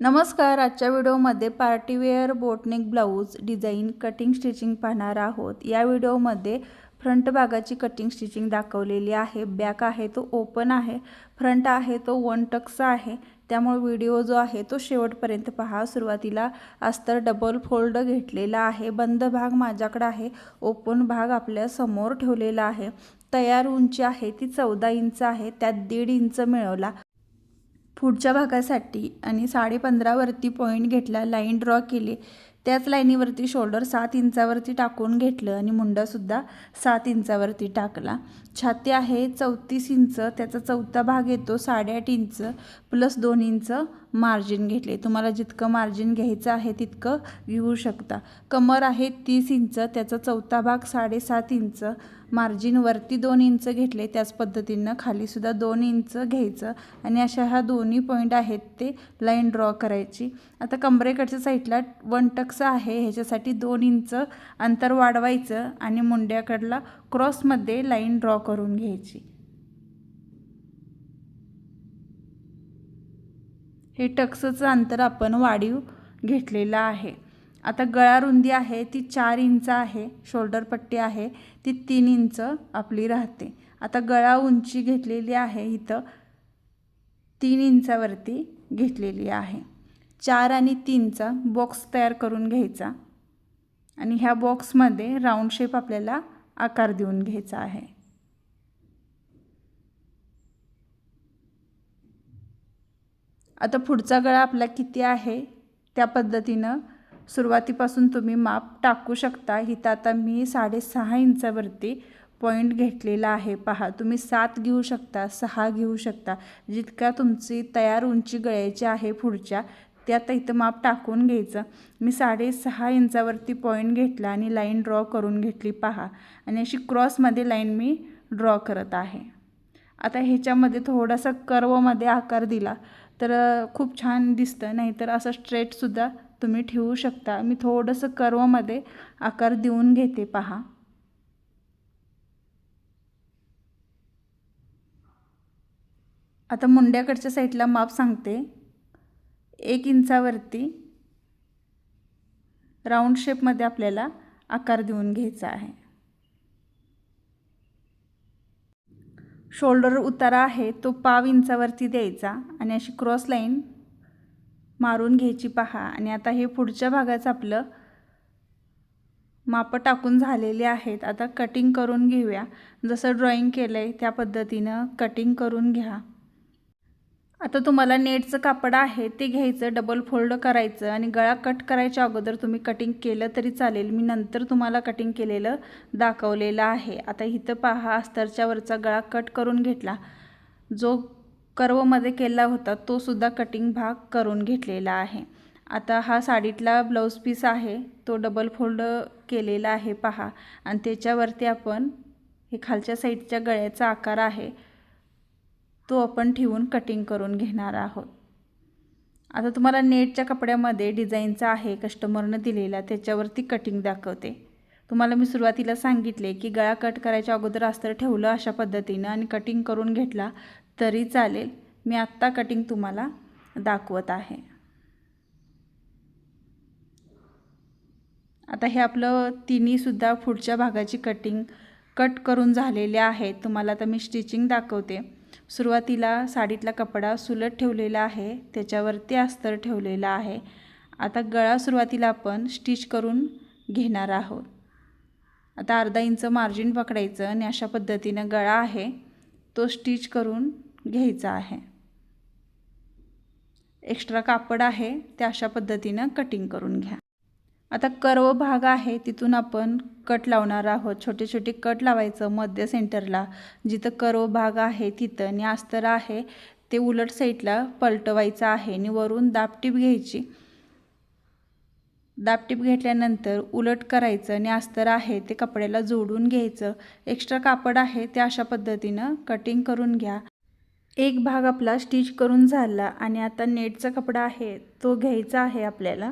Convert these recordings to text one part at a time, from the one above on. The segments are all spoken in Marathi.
नमस्कार आजच्या व्हिडिओमध्ये party wear boat neck blouse design cutting stitching पाहणार आहोत. या व्हिडिओमध्ये फ्रंट भागाची कटिंग स्टिचिंग दाखवलेली आहे. बॅक आहे तो ओपन आहे. फ्रंट आहे तो वन टक्सचा आहे. त्यामुळे व्हिडिओ जो आहे तो शेवटपर्यंत पहा. सुरुवातीला अस्तर डबल फोल्ड घेतलेला आहे. बंद भाग माझ्याकडे आहे. ओपन भाग आपल्यासमोर ठेवलेला आहे. तयार उंची आहे ती चौदा इंच आहे. त्यात दीड इंच मिळवला. पुढच्या भागासाठी आणि साडेपंधरावरती पॉईंट घेतला लाईन ड्रॉ केली. त्याच लाईनीवरती शोल्डर सात इंचावरती टाकून घेतलं आणि मुंडासुद्धा सात इंचावरती टाकला. छाती आहे चौतीस इंच त्याचा चौथा भाग येतो साडेआठ इंच प्लस दोन इंच मार्जिन घेतले. तुम्हाला जितकं मार्जिन घ्यायचं आहे तितकं घेऊ शकता. कमर आहे तीस इंच त्याचा चौथा भाग साडेसात इंच. मार्जिन वरती दोन इंच घेतले त्याच पद्धतीनं खालीसुद्धा दोन इंच घ्यायचं. आणि अशा ह्या दोन्ही पॉईंट आहेत ते लाईन ड्रॉ करायची. आता कमरेकडच्या साईडला वन टक्स आहे ह्याच्यासाठी दोन इंच अंतर वाढवायचं आणि मुंड्याकडला क्रॉसमध्ये लाईन ड्रॉ करून घ्यायची. हे टक्सचं अंतर आपण वाढीव घेतलेलं आहे. आता गळा रुंदी आहे ती चार इंच आहे शोल्डर पट्टी आहे ती तीन इंच आपली राहते. आता गळा उंची घेतलेली आहे इथं तीन इंचावरती घेतलेली आहे. चार आणि तीनचा बॉक्स तयार करून घ्यायचा आणि ह्या बॉक्समध्ये राऊंड शेप आपल्याला आकार देऊन घ्यायचा आहे. आता पुढचा गळा आपला किती आहे? त्या पद्धतीनं सुरुवातीपासून तुम्ही माप टाकू शकता. इथं आता मी साडेसहा इंचावरती पॉईंट घेतलेला आहे. पहा तुम्ही सात घेऊ शकता सहा घेऊ शकता. जितका तुमची तयार उंची गळ्याची आहे पुढच्या त्यात इथं माप टाकून घ्यायचं. मी साडेसहा इंचावरती पॉईंट घेतला आणि लाईन ड्रॉ करून घेतली. पहा आणि अशी क्रॉसमध्ये लाईन मी ड्रॉ करत आहे. आता ह्याच्यामध्ये थोडासा कर्वमध्ये आकार दिला तर खूप छान दिसतं नाहीतर असं स्ट्रेटसुद्धा तुम्ही ठेवू शकता. मी थोडंसं कर्वमध्ये आकार देऊन घेते पहा. आता मुंड्याकडच्या साईडला माप सांगते. एक इंचावरती राऊंड शेपमध्ये आपल्याला आकार देऊन घ्यायचा आहे. शोल्डर उतारा आहे तो पाव इंचावरती द्यायचा आणि अशी क्रॉस लाईन मारून घ्यायची पहा. आणि आता हे पुढच्या भागाचं आपलं मापं टाकून झालेले आहेत. आता कटिंग करून घेऊया. जसं ड्रॉईंग केलं आहे त्या पद्धतीनं कटिंग करून घ्या. आता तुम्हाला नेटचं कापड आहे ते घ्यायचं डबल फोल्ड करायचं आणि गळा कट करायच्या अगोदर तुम्ही कटिंग केलं तरी चालेल. मी नंतर तुम्हाला कटिंग केलेलं दाखवलेलं आहे. आता इथं पहा अस्तरच्या वरचा गळा कट करून घेतला. जो कर्वमध्ये केला होता तो सुद्धा कटिंग भाग करून घेतलेला आहे. आता हा साडीतला ब्लाऊज पीस आहे तो डबल फोल्ड केलेला आहे पहा. आणि त्याच्यावरती आपण हे खालच्या साईडच्या गळ्याचा आकार आहे तो आपण ठेवून कटिंग करून घेणार आहोत. आता तुम्हाला नेटच्या कपड्यामध्ये डिझाईनचा आहे कस्टमरनं दिलेला त्याच्यावरती कटिंग दाखवते. तुम्हाला मी सुरुवातीला सांगितले की गळा कट करायच्या अगोदर अस्तर ठेवलं अशा पद्धतीनं आणि कटिंग करून घेतला तरी चालेल. मी आत्ता कटिंग तुम्हाला दाखवत आहे. आता हे आपलं तिन्हीसुद्धा पुढच्या भागाची कटिंग कट करून झालेले आहेत तुम्हाला आता मी स्टिचिंग दाखवते. सुरुवातीला साडीतला कपडा सुलट ठेवलेला आहे त्याच्यावरती अस्तर ठेवलेला आहे. आता गळा सुरुवातीला आपण स्टिच करून घेणार आहोत. आता अर्धा इंच मार्जिन पकडायचं आणि अशा पद्धतीनं गळा आहे तो स्टिच करून घ्यायचा आहे. एक्स्ट्रा कापड आहे ते अशा पद्धतीनं कटिंग करून घ्या. आता कर्व भाग आहे तिथून आपण कट लावणार आहोत. छोटे छोटे कट लावायचं मध्य सेंटरला. जिथं कर्व भाग आहे तिथं आणि अस्तर आहे ते उलट साईडला पलटवायचं आहे आणि वरून दापटीप घ्यायची. दापटीप घेतल्यानंतर उलट करायचं आणि अस्तर आहे ते कपड्याला जोडून घ्यायचं. एक्स्ट्रा कापड आहे ते अशा पद्धतीनं कटिंग करून घ्या. एक भाग आपला स्टिच करून झाला आणि आता नेटचा कपडा आहे तो घ्यायचा आहे आपल्याला.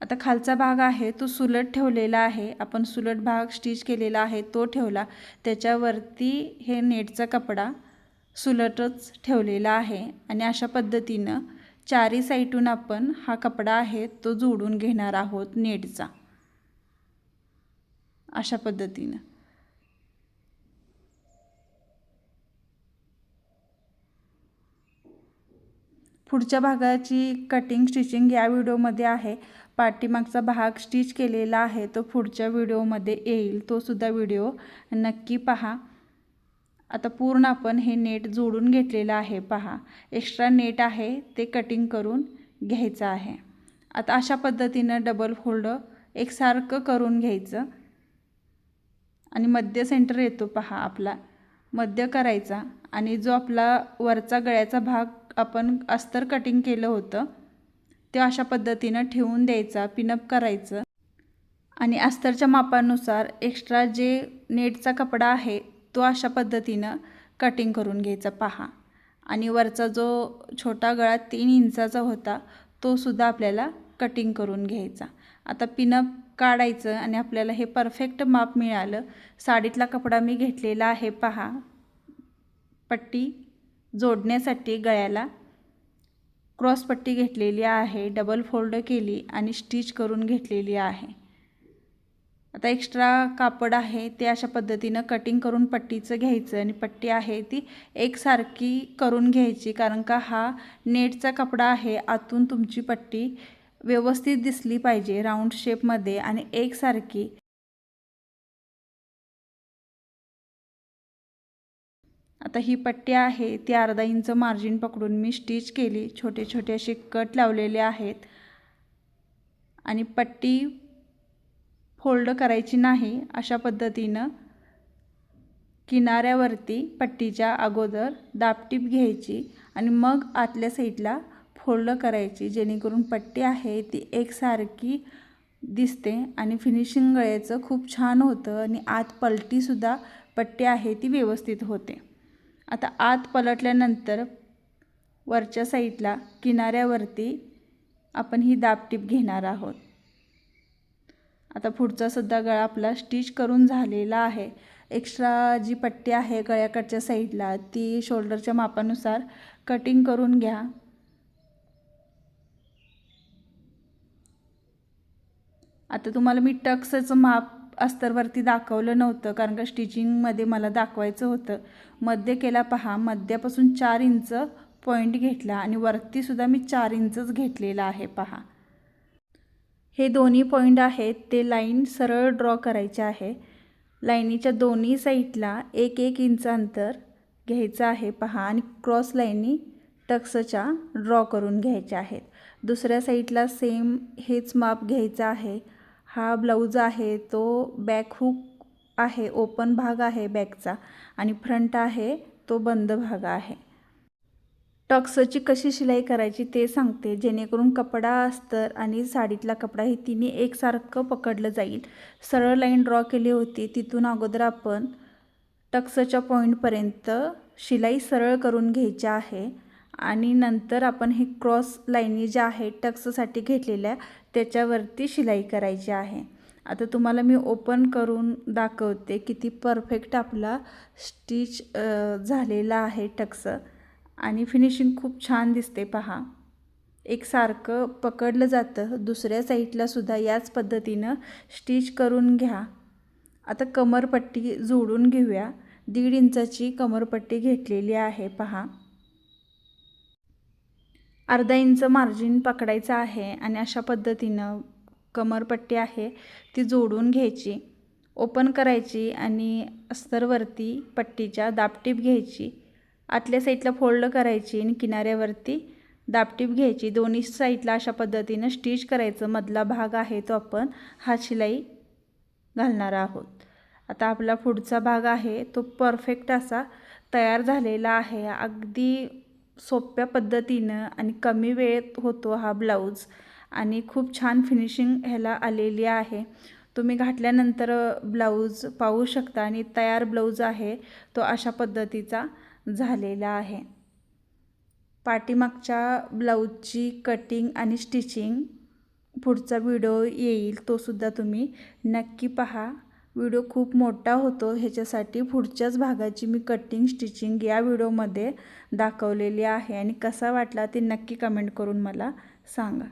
आता खालचा भाग आहे तो सुलट ठेवलेला आहे. आपण सुलट भाग स्टिच केलेला आहे तो ठेवला. त्याच्यावरती हे नेटचा कपडा सुलटच ठेवलेला आहे. आणि अशा पद्धतीनं चारी साईटून आपण हा कपडा आहे तो जोडून घेणार आहोत नेटचा. अशा पद्धतीनं. पुढच्या भागाची कटिंग स्टिचिंग या व्हिडिओमध्ये आहे. पाठीमागचा भाग स्टिच केलेला आहे तो पुढच्या व्हिडिओमध्ये येईल. तो सुद्धा व्हिडिओ नक्की पहा. आता पूर्ण आपण हे नेट जोडून घेतलेलं आहे पहा. एक्स्ट्रा नेट आहे ते कटिंग करून घ्यायचं आहे. आता अशा पद्धतीनं डबल फोल्ड एकसारखं करून घ्यायचं. आणि मध्य सेंटर येतो पहा आपला. मध्य करायचा. आणि जो आपला वरचा गळ्याचा भाग आपण अस्तर कटिंग केलं होतं ते अशा पद्धतीनं ठेवून द्यायचा पिनअप करायचं. आणि अस्तरच्या मापानुसार एक्स्ट्रा जे नेटचा कपडा आहे तो अशा पद्धतीनं कटिंग करून घ्यायचा. पहा. आणि वरचा जो छोटा गळा तीन इंचाचा होता तो सुद्धा आपल्याला कटिंग करून घ्यायचा. आता पिनअप काढायचं आणि आपल्याला हे परफेक्ट माप मिळालं. साडीतला कपडा मी घेतलेला आहे पहा. पट्टी जोडण्यासाठी गळ्याला क्रॉस पट्टी घेतलेली आहे डबल फोल्ड केली आणि स्टिच करून घेतलेली आहे. आता एक्स्ट्रा कापड आहे ते अशा पद्धतीनं कटिंग करून पट्टीचं घ्यायचं आणि पट्टी आहे ती एकसारखी करून घ्यायची कारण का हा नेटचा कपडा आहे आतून तुमची पट्टी व्यवस्थित दिसली पाहिजे राऊंड शेपमध्ये आणि एकसारखी. आता ही पट्टी आहे ती अर्धा इंच मार्जिन पकडून मी स्टिच केली. छोटे छोटे असे कट लावलेले आहेत. आणि पट्टी फोल्ड करायची नाही अशा पद्धतीनं किनाऱ्यावरती पट्टीच्या अगोदर दापटीप घ्यायची आणि मग आतल्या साईडला फोल्ड करायची जेणेकरून पट्टी आहे ती एकसारखी दिसते आणि फिनिशिंग गळ्याचं खूप छान होतं आणि आत पलटीसुद्धा पट्टी आहे ती व्यवस्थित होते. आता आत पलटल्यानंतर वरच्या साईडला किनाऱ्यावरती आपण ही दापटीप घेणार आहोत. आता पुढचा सुद्धा गळा आपला स्टिच करून झालेला आहे. एक्स्ट्रा जी पट्टी आहे गळ्याकडच्या साईडला ती शोल्डरच्या मापानुसार कटिंग करून घ्या. आता तुम्हाला मी टक्सचं माप अस्तरवरती दाखवलं नव्हतं कारण का स्टिचिंगमध्ये मला दाखवायचं होतं. मध्य केला पहा मध्यापासून चार इंच पॉईंट घेतला आणि वरतीसुद्धा मी चार इंचच घेतलेला आहे पहा. हे दोन्ही पॉईंट आहेत ते लाईन सरळ ड्रॉ करायचे आहे. लाईनीच्या दोन्ही साईडला एक एक इंच अंतर घ्यायचं आहे पहा आणि क्रॉस लाईनी टक्सच्या ड्रॉ करून घ्यायच्या आहेत. दुसऱ्या साईडला सेम हेच माप घ्यायचं आहे. हा ब्लाऊज आहे तो बॅक हुक आहे ओपन भाग आहे बॅकचा आणि फ्रंट आहे तो बंद भाग आहे. टक्सची कशी शिलाई करायची ते सांगते. जेणेकरून कपडा अस्तर आणि साडीतला कपडा हे तिन्ही एकसारखं पकडलं जाईल. सरळ लाईन ड्रॉ केली होती तिथून अगोदर आपण टक्सच्या पॉईंटपर्यंत शिलाई सरळ करून घ्यायची आहे. आणि नंतर आपण हे क्रॉस लाईनी ज्या आहे टक्ससाठी घेतलेल्या त्याच्यावरती शिलाई करायची आहे. आता तुम्हाला मी ओपन करून दाखवते किती परफेक्ट आपला स्टिच झालेला आहे टक्स. आणि फिनिशिंग खूप छान दिसते पहा. एकसारखं पकडलं जातं. दुसऱ्या साईडलासुद्धा याच पद्धतीनं स्टिच करून घ्या. आता कमरपट्टी जोडून घेऊया. दीड इंचाची कमरपट्टी घेतलेली आहे पहा. अर्धा इंच मार्जिन पकडायचं आहे आणि अशा पद्धतीनं कमरपट्टी आहे ती जोडून घ्यायची. ओपन करायची आणि अस्तरवरती पट्टीच्या दापटीप घ्यायची. आतल्या साईडला फोल्ड करायची आणि किनाऱ्यावरती दापटीप घ्यायची. दोन्ही साईडला अशा पद्धतीनं स्टिच करायचं. मधला भाग आहे तो आपण हा शिलाई घालणार आहोत. आता आपला पुढचा भाग आहे तो परफेक्ट असा तयार झालेला आहे. अगदी सोप्या पद्धतीनं आणि कमी वेळेत होतो हा ब्लाऊज आणि खूप छान फिनिशिंग ह्याला आलेली आहे. तुम्ही घातल्यानंतर ब्लाऊज पाहू शकता आणि तयार ब्लाऊज आहे तो अशा पद्धतीचा झालेला आहे. पाठीमागच्या ब्लाऊजची कटिंग आणि स्टिचिंग पुढचा व्हिडिओ येईल तोसुद्धा तुम्ही नक्की पहा. व्हिडिओ खूप मोठा होतो. ह्याच्यासाठी पुढच्याच भागाची मी कटिंग स्टिचिंग या व्हिडिओमध्ये दाखवलेली आहे. आणि कसा वाटला ते नक्की कमेंट करून मला सांगा.